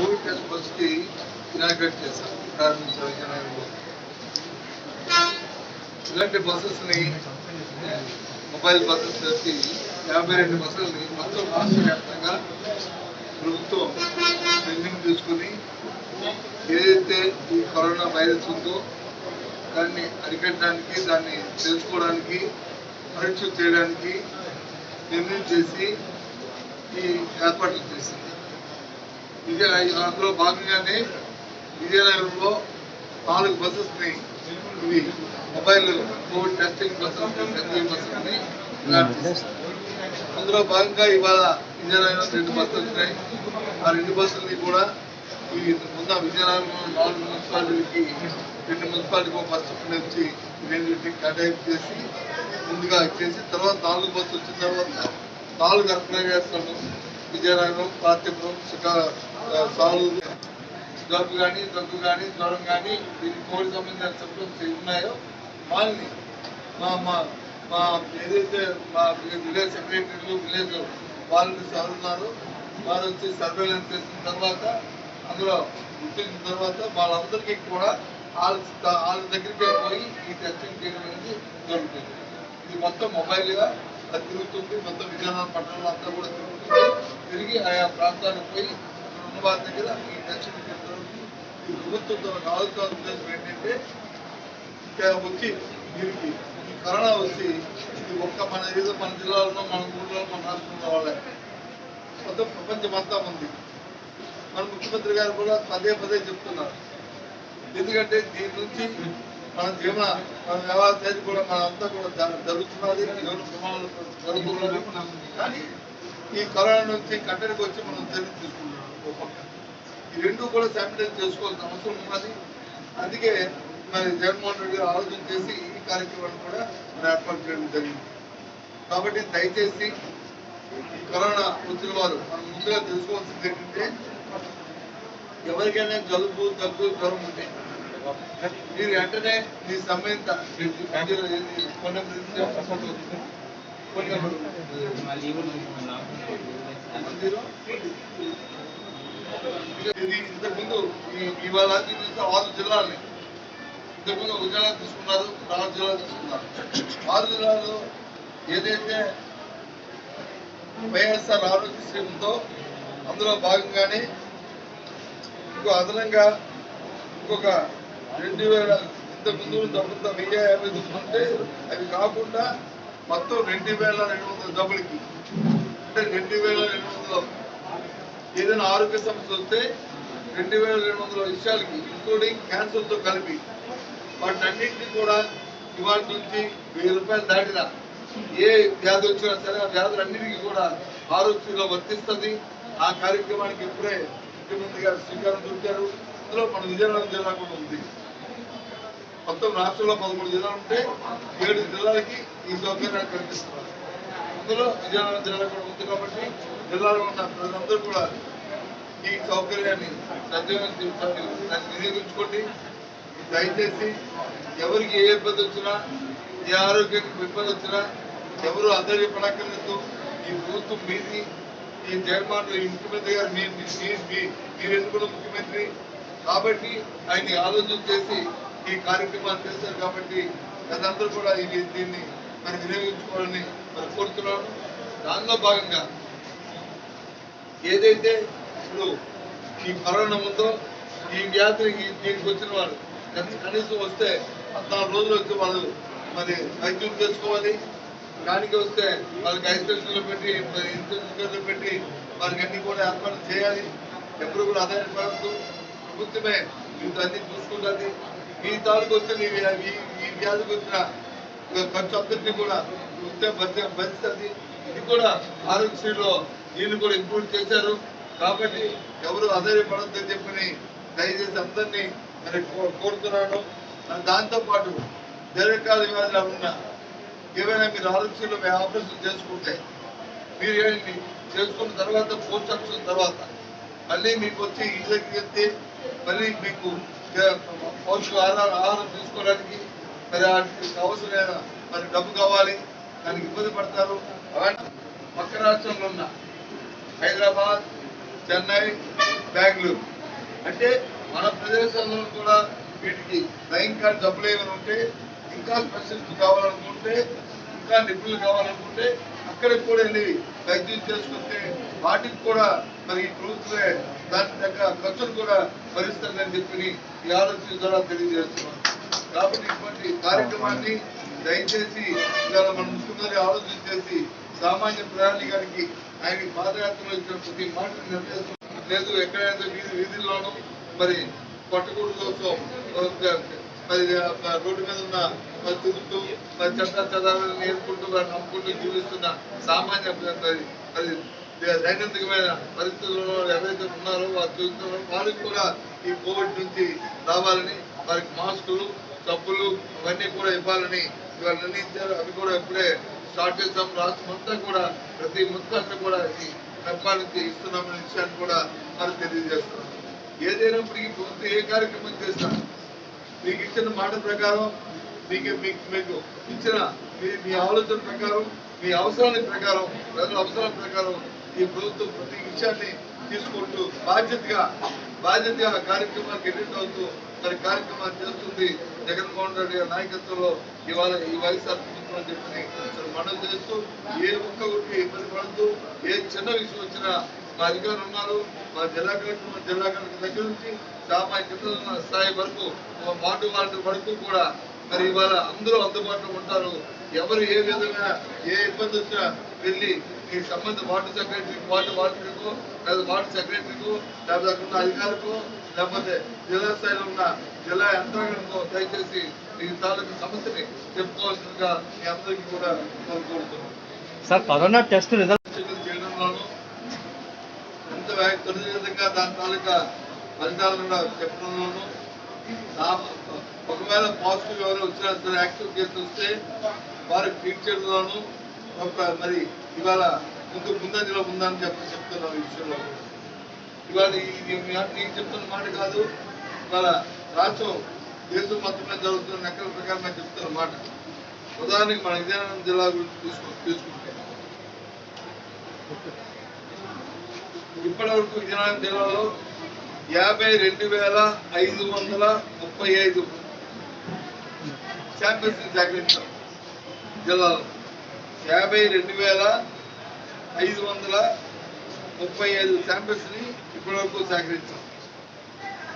Covid test బస్కి inaugurate చేశాం ప్రారంభించాం విజయనగరంలో ఇలాంటి బస్సెస్ని మొబైల్ బస్సెస్ వచ్చి యాభై రెండు బస్సులని మొత్తం రాష్ట్ర వ్యాప్తంగా ప్రభుత్వం నిర్ణయం తీసుకుని ఏదైతే ఈ కరోనా వైరస్ ఉందో దాన్ని అరికట్టడానికి దాన్ని తెలుసుకోవడానికి పరీక్ష చేయడానికి నిర్ణయం చేసి ఈ ఏర్పాట్లు చేసింది. విజయ అందులో భాగంగానే విజయనగరంలో నాలుగు బస్సెస్ని ఇవి మొబైల్ కోవిడ్ టెస్టింగ్ బస్సెస్ బస్సులని అందులో భాగంగా ఇవాళ విజయనగరం రెండు బస్సులు వచ్చినాయి ఆ రెండు బస్సులని కూడా ఈ ముందు విజయనగరం నాలుగు మున్సిపాలిటీలకి రెండు మున్సిపాలిటీకి ఒక బస్సు వచ్చి రెండింటికి కేటాయింపు చేసి ముందుగా చేసి తర్వాత నాలుగు బస్సు వచ్చిన తర్వాత నాలుగు అర్పణవేస్తాము విజయనగరం పార్తీపురం శ్రీకా సాలూరు జబ్బు కానీ దగ్గు కానీ జ్వరం కానీ దీనికి కోవిడ్ సంబంధించిన సిమ్టమ్స్ ఉన్నాయో వాళ్ళని మా మా మా ఏదైతే మా విలేజ్ సెక్రటరీలు విలేజ్ వాళ్ళని చదువుతున్నారు వారు వచ్చి సర్వేలెన్స్ చేసిన తర్వాత అందులో గుర్తించిన తర్వాత వాళ్ళందరికీ కూడా వాళ్ళ వాళ్ళ దగ్గరికి పోయి ఈ టెస్టింగ్ చేయడం అనేది జరుగుతుంది. ఇది మొత్తం మొబైల్గా అది తిరుగుతుంది మొత్తం విజయనగరం పట్టణంలో అంతా కూడా తిరుగుతుంది. తిరిగి ఆయా ప్రాంతాలకు పోయి ఉన్న వారి దగ్గర ఈ టెస్టింగ్ జరుగుతుంది ఈ ప్రభుత్వంతో కావాల్సిన ఉద్దేశం ఏంటంటే వచ్చి దీనికి ఈ కరోనా వచ్చి ఇది ఒక్క మన ఏదో మన జిల్లాలో మన ఊళ్ళో మన రాష్ట్రంలో వాళ్ళే. మొత్తం ప్రపంచం అంతా ఉంది. మన ముఖ్యమంత్రి గారు కూడా పదే పదే చెప్తున్నారు. ఎందుకంటే దీని నుంచి మన జీవన మన వ్యవసాయాన్ని కూడా మన అంతా కూడా జరుగుతున్నది. ప్రమాణాలు జరుగుతున్నది కానీ ఈ కరోనా నుంచి కట్టడికి వచ్చి మనం చర్య తీసుకుంటున్నాం ఒక పక్క. ఈ రెండు కూడా శానిటైజ్ చేసుకోవాల్సిన అవసరం ఉన్నది. అందుకే మరి జగన్మోహన్ రెడ్డి గారు ఆలోచన చేసి ఈ కార్యక్రమాన్ని కూడా ఏర్పాటు చేయడం జరిగింది. కాబట్టి దయచేసి ఈ కరోనా వచ్చిన వారు మనం ముందుగా తెలుసుకోవాల్సింది ఏంటంటే ఎవరికైనా జలుబు దగ్గు జ్వరం ఉంటే మీరు వెంటనే మీ సంబంధిత కొన్ని ఇంతకుముందు ఇవాళ ఆరు జిల్లాలని ఇంతకుముందు ఒక జిల్లా తీసుకున్నారు నాలుగు జిల్లాలు తీసుకున్నారు ఆరు జిల్లాలో ఏదైతే వైఎస్ఆర్ ఆరోగ్యశ్రీ ఉందో అందులో భాగంగానే ఇంకో అదనంగా ఇంకొక రెండు వేల ఇంతకుముందు డబ్బులతో వెయ్యి యాభై తొమ్మిది ఉంటే అవి కాకుండా మొత్తం రెండు వేల రెండు వందల డబ్బులకి అంటే రెండు వేల రెండు వందల ఏదైనా ఆరోగ్య సమస్య వస్తే రెండు వేల రెండు వందల విషయాలకి ఇంక్లూడింగ్ క్యాన్సర్తో కలిపి వాటన్నింటినీ కూడా ఇవాళ నుంచి వెయ్యి రూపాయలు దాటిన ఏ వ్యాధి వచ్చినా సరే ఆ వ్యాధులన్నిటికీ కూడా ఆరోగ్యంగా వర్తిస్తుంది. ఆ కార్యక్రమానికి ఇప్పుడే ముఖ్యమంత్రి గారు శ్రీకారం చుట్టారు. అందులో మన విజయనగరం జిల్లా కూడా ఉంది. మొత్తం రాష్ట్రంలో పదమూడు జిల్లాలు ఉంటే ఏడు జిల్లాలకి ఈ సౌకర్యాన్ని కల్పిస్తున్నారు. అందులో విజయనగరం జిల్లా కూడా ఉంది కాబట్టి జిల్లాలో ఉన్న ప్రజలందరూ కూడా ఈ సౌకర్యాన్ని సద్వినియోగం దాన్ని వినియోగించుకోండి దయచేసి ఎవరికి ఏ ఇబ్బంది వచ్చినా ఏ ఆరోగ్యానికి ఇబ్బంది వచ్చినా ఎవరు పడకలేదు ఈ ప్రభుత్వం మీది ఈ జగన్మోహన్ ఈ ముఖ్యమంత్రి గారు మీరు ఎందుకు ముఖ్యమంత్రి? కాబట్టి ఆయన ఆలోచన చేసి ఈ కార్యక్రమాన్ని చేశారు కాబట్టి ప్రజలందరూ కూడా ఇది దీన్ని మరి వినియోగించుకోవాలని మరి కోరుతున్నాను. దానిలో భాగంగా ఏదైతే ఇప్పుడు ఈ కరోనా ఉందో ఈ వ్యాధికి దీనికి వచ్చిన వాళ్ళు కనీసం- వస్తే పద్నాలుగు రోజులు వచ్చి వాళ్ళు మరి వైద్యం చేసుకోవాలి దానికి వస్తే వాళ్ళకి ఐసోలేషన్లో పెట్టి మరి ఇన్సూరెన్స్ పెట్టి వాళ్ళకి అన్ని కూడా ఏర్పాటు చేయాలి. ఎప్పుడు కూడా ఆదాయపడద్దు ప్రభుత్వమే మీకు అన్ని చూసుకుంటుంది. మీ తాలూకు వచ్చిన ఈ వ్యాధికి వచ్చిన ఖర్చు అందరినీ కూడా వస్తే భర్తీ భరిస్తుంది ఇది కూడా ఆరోగ్యశ్రీలో దీన్ని కూడా ఇంప్రూవ్ చేశారు. కాబట్టి ఎవరు ఆధారపడద్దని చెప్పని దయచేసి అందరినీ మరి కో- కోరుతున్నాను. దాంతోపాటు దాంతో పాటు దీర్ఘకాల వ్యాధులు ఉన్న ఏవైనా మీరు ఆరోగ్యంలో ఆపరేషన్ చేసుకుంటే మీరు ఏంటి చేసుకున్న తర్వాత పోస్ట్ ఆఫీస్ తర్వాత మళ్ళీ మీకు వచ్చి ఇంటి చెప్తే మళ్ళీ మీకు పోషక పౌష్టిక ఆహారం ఆహారం తీసుకోవడానికి మరి వాటికి అవసరమైన మరి డబ్బు కావాలి దానికి ఇబ్బంది పడతారు. పక్క రాష్ట్రంలో ఉన్న హైదరాబాద్ చెన్నై బెంగళూరు. అంటే మన ప్రదేశాల్లో కూడా వీటికి లైన్ కార్డ్ జబ్బులు ఏమైనా ఉంటే ఇంకా స్పెషలిస్ట్ కావాలనుకుంటే ఇంకా నిపుణులు కావాలనుకుంటే అక్కడికి కూడా వెళ్ళి వైద్యం చేసుకుంటే వాటికి కూడా మరి ప్రభుత్వమే దాని తగ్గ ఖర్చులు కూడా భరిస్తుందని చెప్పి ఈ ఆలోచన ద్వారా తెలియజేస్తున్నాను. కాబట్టి ఇటువంటి కార్యక్రమాన్ని దయచేసి ఇవాళ మన ముఖ్యమంత్రి ఆలోచన చేసి సామాన్య ప్రయాణికానికి ఆయన పాదయాత్రలో ఇచ్చిన ప్రతి మాటను లేదు ఎక్కడైతే వీధి వీధుల్లోనూ మరి పట్టుకూడు మరి రోడ్డు మీద ఉన్న మరి తిరుగుతూ మరి చెత్త చెదాలను నేర్పుకుంటూ వారిని నమ్ముకుంటూ జీవిస్తున్న సామాన్య అది దైనందికమైన పరిస్థితుల్లో ఎవరైతే ఉన్నారో వారు చూస్తున్నారో వారికి కూడా ఈ కోవిడ్ నుంచి రావాలని వారికి మాస్కులు సబ్బులు అవన్నీ కూడా ఇవ్వాలని ఇవాళ నిర్ణయించారు. అవి కూడా ఇప్పుడే స్టార్ట్ చేస్తాం రాష్ట్రం అంతా కూడా ప్రతి ముత్తాన్ని కూడా ఈ నిర్మాణించి ఇస్తున్నామనే విషయాన్ని కూడా వారు తెలియజేస్తున్నాం ఏదైనప్పటికీ ప్రభుత్వం ఏ కార్యక్రమం చేసినా మీకు ఇచ్చిన మాట ప్రకారం మీకు మీకు మీకు ఇచ్చిన మీ మీ ఆలోచన ప్రకారం మీ అవసరాల ప్రకారం ప్రజల అవసరాల ప్రకారం ఈ ప్రభుత్వం ప్రతి విషయాన్ని తీసుకుంటూ బాధ్యతగా బాధ్యతగా కార్యక్రమానికి ఎడిట్ అవుతూ మరి కార్యక్రమాలు చేస్తుంది జగన్మోహన్ రెడ్డి గారి నాయకత్వంలో ఇవాళ ఈ వైఎస్ఆర్ ప్రభుత్వం అని చెప్పి మనం చేస్తూ ఏ ఒక్క ఒకటి ఇబ్బంది పడుతూ ఏ చిన్న విషయం వచ్చినా మా అధికారులు ఉన్నారు. మా జిల్లా కలెక్టర్ మా జిల్లా కలెక్టర్ దగ్గర నుంచి సామాజిక స్థాయి వరకు వార్డు వార్డు వరకు కూడా మరి ఇవాళ అందరూ అందుబాటులో ఉంటారు. ఎవరు ఏ విధంగా ఏ ఇబ్బంది వచ్చినా వెళ్ళి ఈ సంబంధ వార్డు సెక్రటరీ వార్డు వార్డుకో లేదా వార్డు సెక్రటరీకో లేదా అక్కడ ఉన్న అధికారులకు లేకపోతే జిల్లా స్థాయిలో ఉన్న జిల్లా యంత్రాంగంతో దయచేసి ఈ తాలూకు సమస్యని చెప్పుకోవాల్సిందిగా మీ అందరికీ కూడా నేను కోరుతున్నాను సార్ కరోనా టెస్ట్ రిజల్ట్ చేయడంలోనూ ఎంత వే- త్వరితగతిగా దాని తాలూకా ఫలితాలను కూడా చెప్పడంలోనూ ఒకవేళ పాజిటివ్ ఎవరు వచ్చినా సరే యాక్టివ్ కేసు వస్తే ట్రీట్ చేయడంలోనూ ఒక మరి ఇవాళ ముందు ముందంజలో ఉందని చెప్పి చెప్తున్నాం ఈ విషయంలో ఇవాళ ఇది చెప్తున్న మాట కాదు. ఇవాళ రాష్ట్రం దేశం మొత్తం జరుగుతున్న లెక్కల ప్రకారం నేను చెప్తున్న మాట. ఉదాహరణకి మన విజయనగరం జిల్లా గురించి తీసుకు తీసుకుంటే ఇప్పటి వరకు విజయనగరం జిల్లాలో యాభై రెండు వేల ఐదు వందల ముప్పై ఐదు శాంపిల్స్ సేకరించాం జిల్లాలో. యాభై రెండు వేల ఐదు వందల ముప్పై ఐదు ఛాంపియన్స్ని ఇప్పటి వరకు సేకరించాం.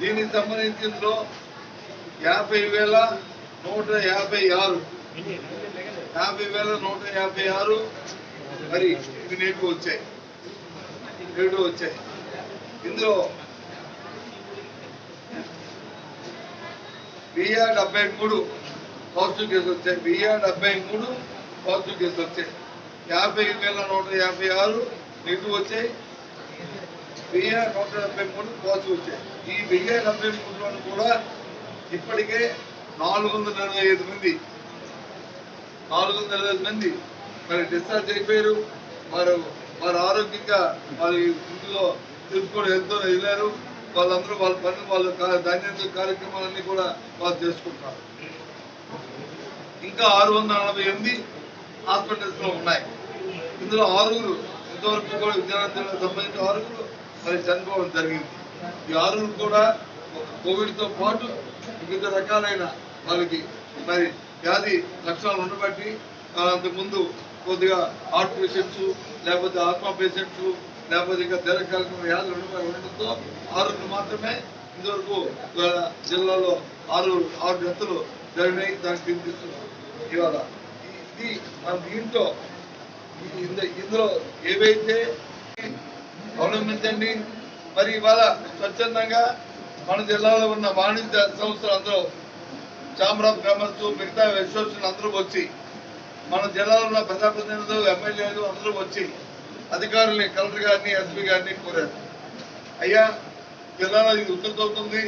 దీనికి సంబంధించి ఇందులో యాభై వేల నూట యాభై ఆరు యాభై వేల నూట యాభై ఆరు మరి ఇవి వచ్చాయి. నేటి వచ్చాయి. ఇందులో వెయ్యి డెబ్బై మూడు పాజిటివ్ కేసులు వచ్చాయి. వెయ్యి డెబ్బై మూడు పాజిటివ్ కేసులు వచ్చాయి. యాభై వేల నూట యాభై ఆరు నెగిటివ్ వచ్చాయి. వెయ్యి నూట డెబ్బై మూడు పాజిటివ్ వచ్చాయి. ఈ వెయ్యి డెబ్బై మూడులో కూడా ఇప్పటికే నాలుగు వందల నలభై ఐదు మంది. నాలుగు వందల నలభై ఐదు మంది. మరి డిశ్చార్జ్ అయిపోయారు. వారు వారు ఆరోగ్యంగా వారి ఇంట్లో తెలుసుకోవడం ఎంతో వెళ్ళారు వాళ్ళందరూ వాళ్ళ పనులు వాళ్ళ కా- కార్యక్రమాలన్నీ కూడా వాళ్ళు చేసుకుంటారు ఇంకా ఆరు వందల నలభై ఎనిమిది హాస్పిటల్స్లో ఉన్నాయి. ఇందులో ఆరుగురు ఇంతవరకు కూడా విద్యార్థులకు సంబంధించిన ఆరుగురు మరి చనిపోవడం జరిగింది. ఈ ఆరుగురు కూడా కోవిడ్తో పాటు వివిధ రకాలైన వాళ్ళకి మరి వ్యాధి లక్షణాలు ఉండబట్టి అంతకుముందు కొద్దిగా హార్ట్ పేషెంట్స్ లేకపోతే ఆత్మా పేషెంట్స్ లేకపోతే ఇంకా దీర్ఘకాలిక వ్యాధులు ఉండడంతో ఆరుగురు మాత్రమే ఇంతవరకు జిల్లాలో ఆరు ఆరు డెత్తులు జరిగినాయి. దానికి చింతిస్తున్నాం ఇవాళ ఇది మన దీంట్లో ఇందులో ఏవైతే అవలంబించండి మరి ఇవాళ స్వచ్ఛందంగా మన జిల్లాలో ఉన్న వాణిజ్య సంస్థలు అందరూ చామరాజ్ ఆఫ్ కామర్స్ మిగతా అసోసియేషన్ అందరూ వచ్చి మన జిల్లాలో ఉన్న ప్రజాప్రతినిధులు ఎమ్మెల్యేలు అందరూ వచ్చి అధికారుల్ని కలెక్టర్ గారిని ఎస్పీ గారిని కోరారు. అయ్యా జిల్లాలో ఇది ఉద్ధృతవుతుంది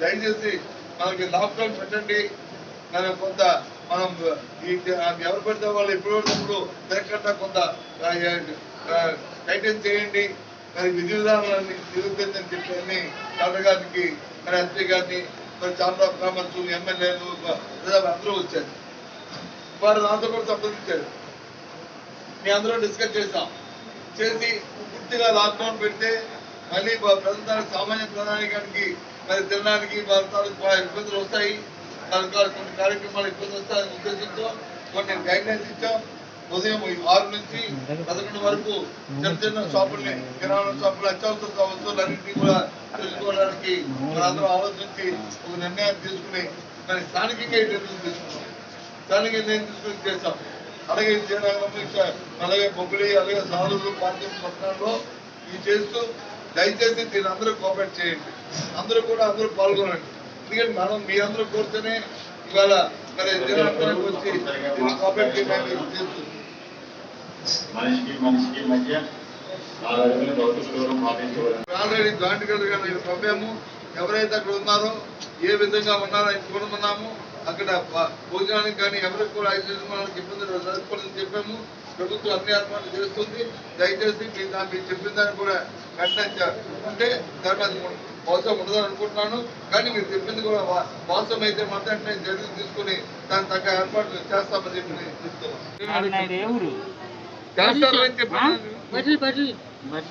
దయచేసి మనకి లాక్డౌన్ పెట్టండి. మనం కొంత మనం ఈ ఎవరు పెడితే వాళ్ళు ఎప్పుడు పడినప్పుడు తిరగకుండా కొంత టైటన్ చేయండి. మరి విధి విధానాన్ని నిరూపించని చెప్పి అన్ని కలెక్టర్ గారికి మరి ఎస్పీ గారిని మరి చాలా ఆఫ్ ఎమ్మెల్యేలు అందరూ వచ్చారు. వారు నాతో కూడా సంప్రదించారు. మీ అందరూ డిస్కస్ చేసాం చేసి పూర్తిగా లాక్డౌన్ పెడితే మళ్ళీ మా ప్రజలకు సామాన్య ప్రధానికానికి మరి తినడానికి ఇబ్బందులు వస్తాయి. కొన్ని కార్యక్రమాలు ఇబ్బంది వస్తాయనే ఉద్దేశంతో కొన్ని గైడ్లైన్స్ ఇచ్చాం. ఉదయం ఆరు నుంచి పదకొండు వరకు చిన్న చిన్న షాపుల్ని కిరాణా షాపులు అత్యవసర వస్తువులన్నింటినీ కూడా తెలుసుకోవడానికి మనందరం ఆలోచించి ఒక నిర్ణయం తీసుకుని మరి స్థానికంగా ఈ నిర్ణయం తీసుకున్నాం. స్థానిక నేను తీసుకుని చేస్తాం అలాగే విజయనగరం అలాగే బొబ్బిలి అలాగే సాలూరు పార్టీ పట్టణంలో ఇది చేస్తూ దయచేసి దీని అందరూ కోఆపరేట్ చేయండి. అందరూ కూడా అందరూ పాల్గొనండి. ఎందుకంటే మనం మీ అందరూ కోరితేనే ఇవాళ మరి జనాలందరూ వచ్చి కోఆపరేట్ చేయడానికి చేస్తుంది. మనిషికి మనిషికి మధ్య నాలుగు అడుగుల భౌతిక దూరం పాటించవలెను. ఆల్రెడీ జాయింట్ కలెక్టర్ గారు పంపాము. ఎవరైతే అక్కడ ఉన్నారో ఏ విధంగా ఉన్నారో ఆయన చూడమన్నాము అక్కడ భోజనానికి కానీ ఎవరికి కూడా ఐసోలేషన్ వాళ్ళకి ఇబ్బందులు జరగకూడదని చెప్పాము. ప్రభుత్వం అన్ని ఏర్పాట్లు చేస్తుంది. దయచేసి మీ దా- మీరు చెప్పిన దాన్ని కూడా వెంటనే ఉంటే మీద మోసం ఉండదని అనుకుంటున్నాను. కానీ మీరు చెప్పింది కూడా వా- మోసం అయితే మాత్రం చర్యలు తీసుకుని దాని తగ్గ ఏర్పాట్లు చేస్తామని చెప్పి నేను చెప్తున్నాను. చేస్తారని చెప్పాను బడ్లు బడ్లు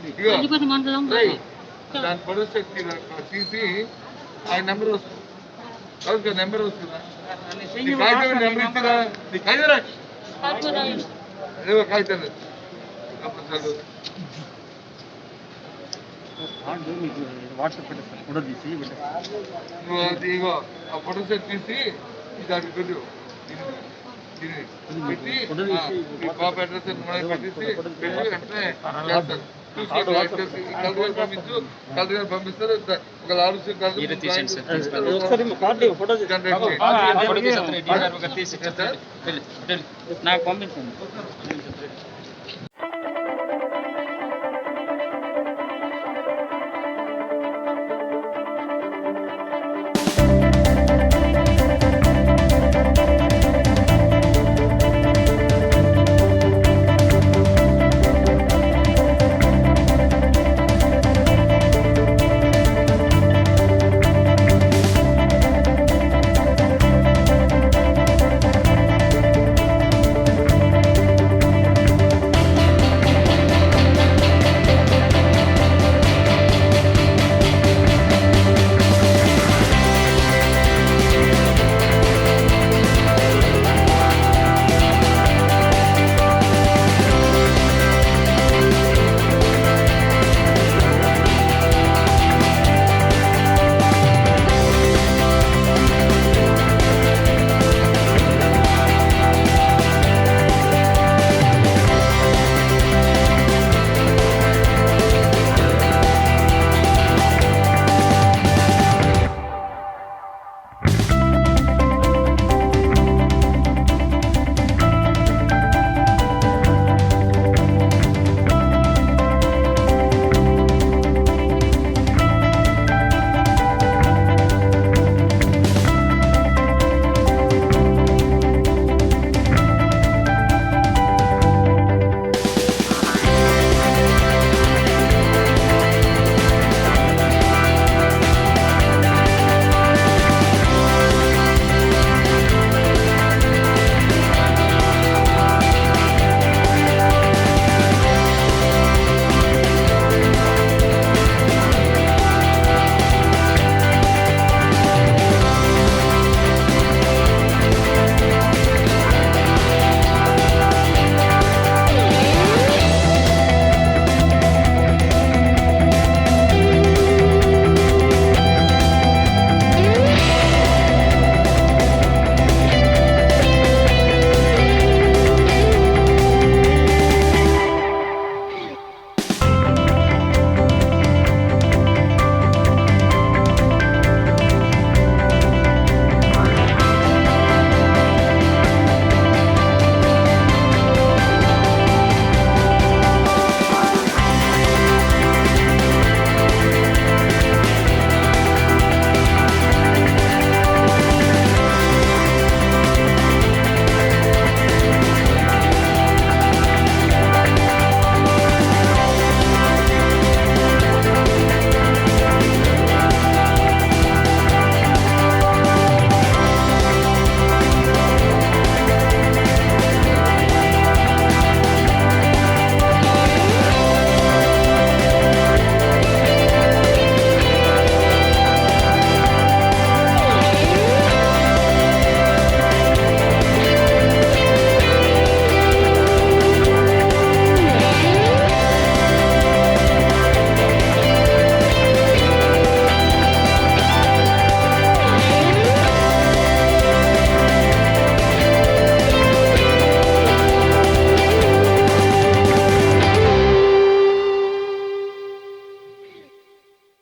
ఇదిగో. అధిపతి మండలం రేయ్, దాని పరిస్థితి తీసి ఆయన నెంబర్ వస్తుంది కాదు నెంబర్ వస్తుందా నీ కాగితం నెంబర్ ఇచ్చారా నీ కాగితం రా. ఏవో కాగితం లేదు. అప్పుడు చదువు. వాట్సాప్ పెట్టేస్తాను ఫోటో తీసి పెట్టేస్తాను నువ్వు అది ఇగో ఆ ఫోటో సెట్ తీసి ఇది అక్కడ పెట్టు దీన్ని- దీన్ని పెట్టి ఆ, ఈ పాప అడ్రస్ పెట్టేసి పెట్టి వెంటనే చేస్తారు చూసి రైట్ చేసి ఈ కలర్ గారు పంపించు కలర్ గారు పంపిస్తారు ఒక ఆరు కలర్ ఒకసారి మా కార్డు ఫోటో జనరేట్ చేయండి. నాకు పంపించండి